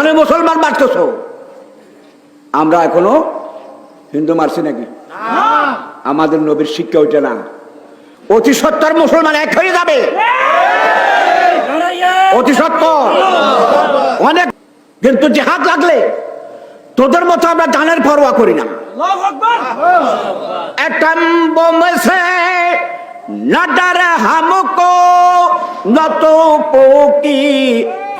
ওখানে মুসলমান মারতেছ আমরা এখনো হিন্দু মারছি নাকি আমাদের নবীর শিক্ষা ওইটা না অতি সত্তর মুসলমান এক হয়ে যাবে অতি সত্তর অনেক কিন্তু জেহাদ লাগলে তোদের মতো আমরা জানের পরোয়া করি না एटम बम से न डर हमको न तो पोकी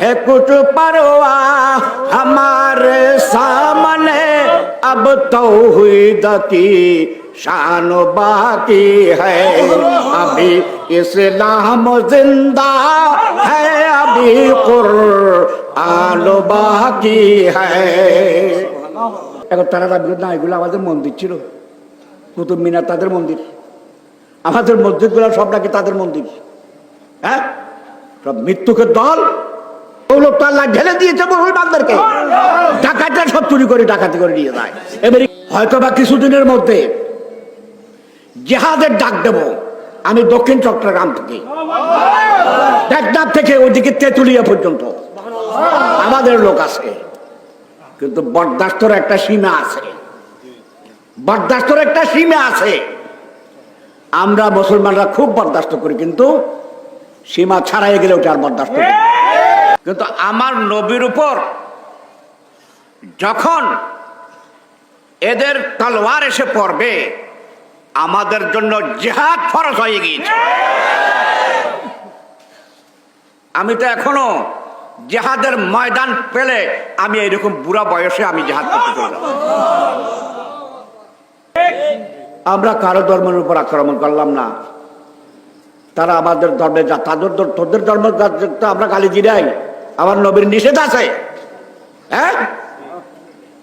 है कुछ परवाह हमारे सामने अब तो हुई की शान बाकी है अभी इस्लाम जिंदा है अभी कुरान बाकी है এখন তারা ভাবল না এগুলো আমাদের মন্দির ছিল কুতুব মিনার তাদের মন্দির আমাদের মসজিদগুলো সব নাকি তাদের মন্দির হ্যাঁ সব মৃত্যুকে দল আল্লাহ ঢেলে দিয়েছে মুসলমানদেরকে ডাকাতরা সব চুরি করে করে নিয়ে যায়। এবারে হয়তো বা কিছুদিনের মধ্যে জেহাদের ডাক দেব আমি দক্ষিণ চট্টগ্রাম থেকে। টেকনাফ থেকে ওইদিকে তেঁতুলিয়া পর্যন্ত। আমাদের লোক আছে কিন্তু বরদাস্তর একটা সীমা আছে। বরদাস্তর একটা সীমা আছে। আমরা মুসলমানরা খুব বরদাস্ত করি, কিন্তু সীমা ছাড়াই গেলে ওটা আর বরদাস্ত করি। কিন্তু আমার নবীর উপর যখন এদের তলোয়ার এসে পড়বে, আমাদের জন্য জেহাদ ফরজ হয়ে গিয়েছে। আমি তো এখনও জেহাদের ময়দান পেলে আমি এরকম বুড়া বয়সে আমি জেহাদ করতে আমরা কারও ধর্মের উপর আক্রমণ করলাম না। তারা আমাদের ধর্মে যা, তাদের তোদের ধর্ম আমরা গালি দিলাই আমার নবীর নিষেধ আছে। হ্যাঁ?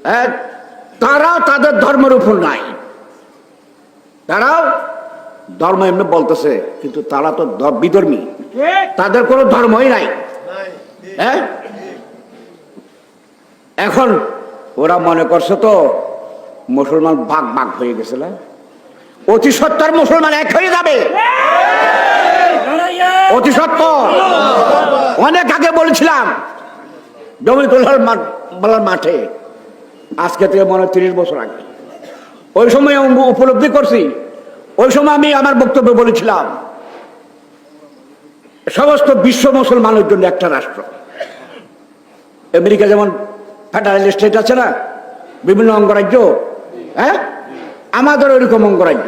হ্যাঁ, তারাও তাদের ধর্মের উপর নাই। তারাও ধর্ম এমনি বলতেছে কিন্তু তারা তো বিধর্মী। তাদের কোনো ধর্মই নাই। হ্যাঁ? এখন ওরা মনে করছে তো মুসলমান ভাগ ভাগ হয়ে গেছে না? অতি সত্তর মুসলমান এক হয়ে যাবে। অতি সত্তর। অনেক আগে বলেছিলাম জমিতুল্লার বলার মাঠে। আজকে থেকে মনে তিরিশ বছর আগে। ওই সময় আমি উপলব্ধি করছি, ওই সময় আমি আমার বক্তব্য বলেছিলাম, সমস্ত বিশ্ব মুসলমানের জন্য একটা রাষ্ট্র। আমেরিকা যেমন ফেডারেল স্টেট আছে না, বিভিন্ন অঙ্গরাজ্য হ্যাঁ? আমাদের ওইরকম অঙ্গরাজ্য।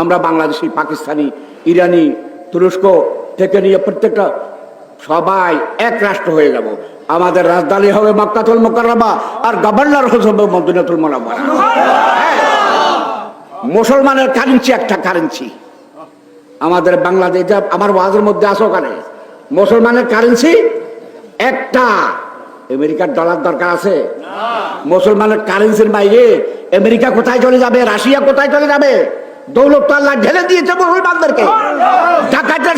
আমরা বাংলাদেশি, পাকিস্তানি, ইরানি, তুরস্ক থেকে নিয়ে প্রত্যেকটা সবাই এক রাষ্ট্র হয়ে যাব। আমাদের রাজধানী হবে মক্কাতুল মোকাররমা আর গভর্নর হবে মদিনাতুল হ্যাঁ। মুসলমানের কারেন্সি একটা কারেন্সি আমাদের বাংলাদেশ, আমার ওয়াজের মধ্যে আসো ওখানে। মুসলমানের কারেন্সি একটা। আমেরিকার ডলার দরকার আছে। মুসলমানের কারেন্সির বাইরে আমেরিকা কোথায় চলে যাবে? রাশিয়া কোথায় চলে যাবে? দৌলত তো আল্লাহ ঢেলে দিয়েছে মুসলমানদেরকে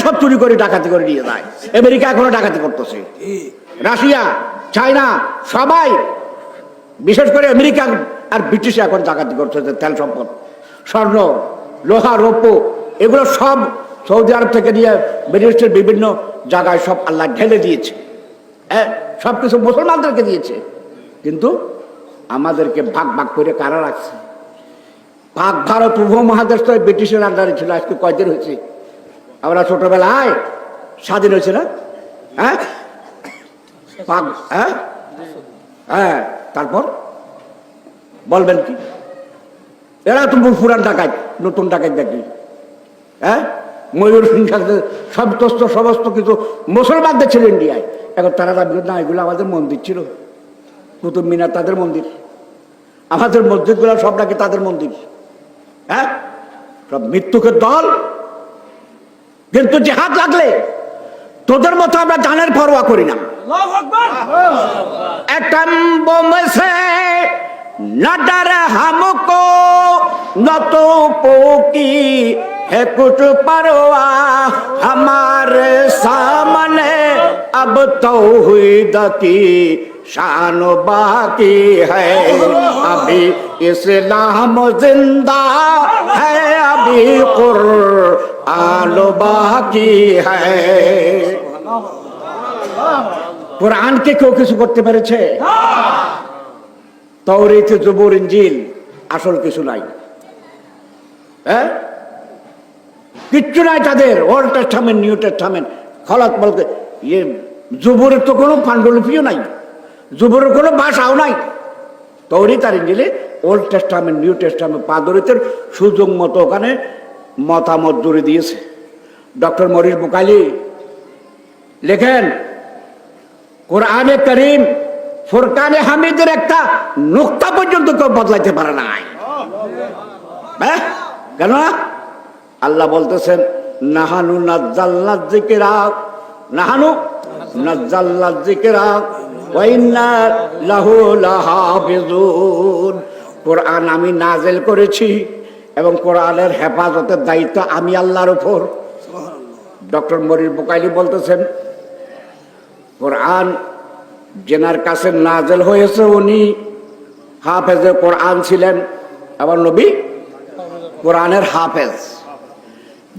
সব চুরি করে ডাকাতি করে নিয়ে যায়। আমেরিকা এখনও ডাকাতি করতেছে। রাশিয়া, চায়না, সবাই, বিশেষ করে আর ব্রিটিশ এখন ডাকাতি করতেছে তেল সম্পদ। স্বর্ণ, লোহা, রৌপ্য, এগুলো সব সৌদি আরব থেকে নিয়ে মিডল বিভিন্ন জায়গায় সব আল্লাহ ঢেলে দিয়েছে। হ্যাঁ সব কিছু মুসলমানদেরকে দিয়েছে। কিন্তু আমাদেরকে ভাগ ভাগ করে কারা রাখছে? পাক ভারত উপমহাদেশ তো ব্রিটিশের আন্ডারে ছিল, আজকে কয়দিন হয়েছে? আমরা ছোটবেলায় স্বাধীন হয়েছে না? হ্যাঁ? হ্যাঁ? হ্যাঁ তারপর? বলবেন কি? এরা তো পুরান ডাকাত, নতুন ডাকাত দেখি। হ্যাঁ? ময়ূর সিং সব তস্ত, সমস্ত কিছু মুসলমানদের ছিল ইন্ডিয়ায় এখন তারা ভাবল না, এগুলো আমাদের মন্দির ছিল। কুতুব মিনার তাদের মন্দির। আমাদের মসজিদগুলো সব নাকি তাদের মন্দির। হ্যাঁ সব মৃত্যুকে দল কিন্তু জেহাদ লাগলে তোদের মতো আমরা জানের পরোয়া করি না एटम बम से न डर हमको न तो पोकी है कुछ परवाह हमारे सामने अब तो हुई की शान बाकी है अभी इस्लाम जिंदा है अभी कुरान बाकी है কোরআনকে কেউ কিছু করতে পেরেছে তৌরিতে জবুর ইঞ্জিল আসল কিছু নাই হ্যাঁ কিচ্ছু নাই তাদের ওল্ড টেস্টামেন্ট নিউ টেস্টামেন্ট খলাত বলতে ইয়ে জুবুরের তো কোনো পাণ্ডুলিপিও নাই জুবুরের কোনো ভাষাও নাই। তৌরি তার ইঞ্জিলে ওল্ড টেস্টামেন্ট নিউ টেস্টামেন্ট পাদরিতের সুযোগ মতো ওখানে মতামত জুড়ে দিয়েছে। ডক্টর মরিস বুকালি লেখেন, কোরআনে করিম, ফুরকানে হামিদের একটা নোক্তা পর্যন্ত কেউ বদলাইতে পারে নাই। হ্যাঁ? কেন? আল্লাহ বলতেছেন, নাহানু নাজ্জাল্লা জিকিরা নাহানু নাজ্জাল্লা জিকিরা কোরআন আমি নাজেল করেছি এবং কোরআনের হেফাজতের দায়িত্ব আমি আল্লাহর উপর। ডক্টর মরির বোকাইলি বলতেছেন, কোরআন জেনার কাছে নাজেল হয়েছে উনি হাফেজে কোরআন ছিলেন। আবার নবী, কোরআনের হাফেজ।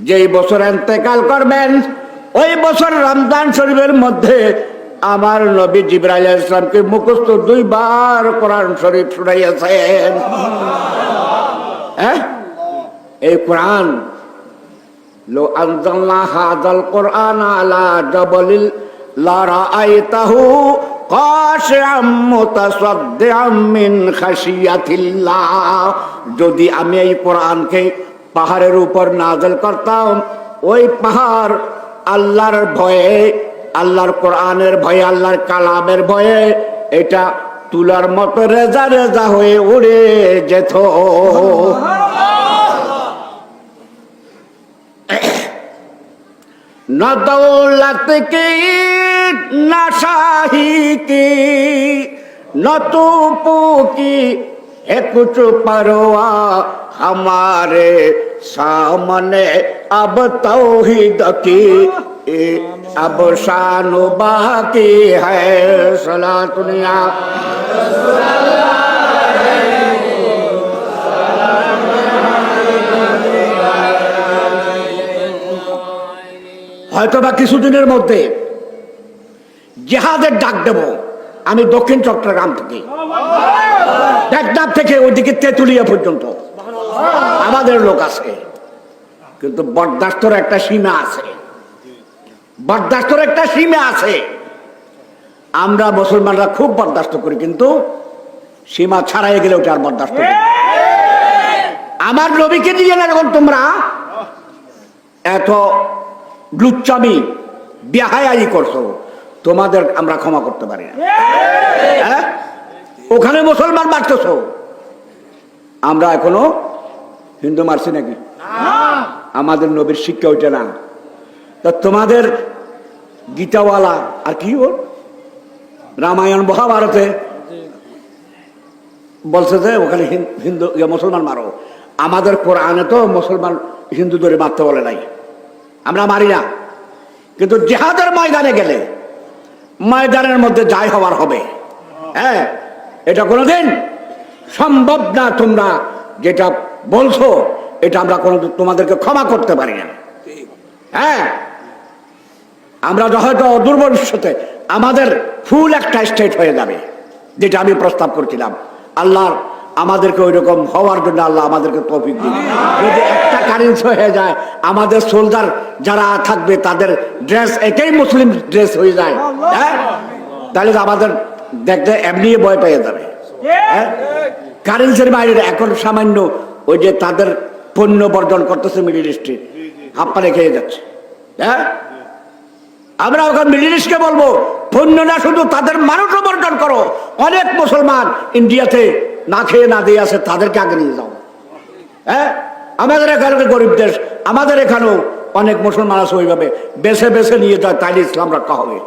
যেই বছর এন্তেকাল করবেন, ওই বছর রমজান শরীফের মধ্যে আমার নবী জিব্রাইল ইসলামকে মুখস্থ দুইবার কোরআন শরীফ শুনাইয়াছেন। হ্যাঁ? এই কোরআন লো আনজালনা হাদাল কোরআন আলা জাবালিল, লা রাআইতাহু খাশিআম মুতাসাদ্দিআম মিন খাশিয়াতিল্লাহ। যদি আমি এই কোরআনকে পাহাড়ের উপর নাজল করতাম, ওই পাহাড় আল্লাহর ভয়ে আল্লাহর কোরআনের ভয়ে আল্লাহর কালামের ভয়ে এটা তুলার মতো রেজা রেজা হয়ে উড়ে যেত न दौलत की न शाही की न तूपू की है कुछ परवा हमारे सामने अब तौहीद की ए, अब शान बाकी है सला दुनिया হয়তো বা কিছুদিনের মধ্যে জেহাদের ডাক দেব আমি দক্ষিণ চট্টগ্রাম থেকে টেকনাফ থেকে ওইদিকে তেঁতুলিয়া পর্যন্ত আমাদের লোক আছে কিন্তু বরদাস্তর একটা সীমা আছে বরদাস্তর একটা সীমা আছে। আমরা মুসলমানরা খুব বরদাস্ত করি কিন্তু সীমা ছাড়াই গেলে ওটা আর বরদাস্ত করি আমার নবীকে দিয়ে না যখন তোমরা? এত লুচ্চামি বেহায়াই করছ তোমাদের আমরা ক্ষমা করতে পারি না। হ্যাঁ? ওখানে মুসলমান মারতেছ আমরা এখনও হিন্দু মারছি নাকি? আমাদের নবীর শিক্ষা ওইটা না। তা তোমাদের গীতাওয়ালা আর কি ওর রামায়ণ মহাভারতে বলছে যে ওখানে হিন্দু ইয়ে, মুসলমান মারো। আমাদের কোরআনে তো মুসলমান হিন্দু ধরে মারতে বলে নাই। আমরা মারি না। কিন্তু জেহাদের ময়দানে গেলে ময়দানের মধ্যে যাই হওয়ার হবে। হ্যাঁ এটা কোনোদিন সম্ভব না তোমরা যেটা বলছো এটা আমরা কোনো তোমাদেরকে ক্ষমা করতে পারি না। হ্যাঁ আমরা হয়তো অদূর ভবিষ্যতে আমাদের ফুল একটা স্টেট হয়ে যাবে, যেটা আমি প্রস্তাব করছিলাম। আল্লাহর আমাদেরকে ওই রকম হওয়ার জন্য আল্লাহ আমাদেরকে তৌফিক দিন। যদি একটা কারেন্স হয়ে যায়, আমাদের সোলজার যারা থাকবে, তাদের ড্রেস এটাই মুসলিম ড্রেস হয়ে যায়। হ্যাঁ? তাহলে আমাদের দেখতে এমনি ভয় পেয়ে যাবে। হ্যাঁ? কারেন্সির বাইরে এখন সামান্য ওই যে তাদের পণ্য বর্জন করতেছে মিডিল ইস্টে হাপ্পারে খেয়ে যাচ্ছে। হ্যাঁ? আমরা মিডিল ইস্টকে বলব পণ্য না শুধু তাদের মানুষও বর্জন করো, অনেক মুসলমান ইন্ডিয়াতে না খেয়ে না দিয়ে আসে তাদেরকে আগে নিয়ে যাও। হ্যাঁ? আমাদের এখানে গরিব দেশ? আমাদের এখানেও অনেক মুসলমান আছে ওইভাবে। বেছে বেছে নিয়ে যায়, তাইলে ইসলাম রক্ষা হবে।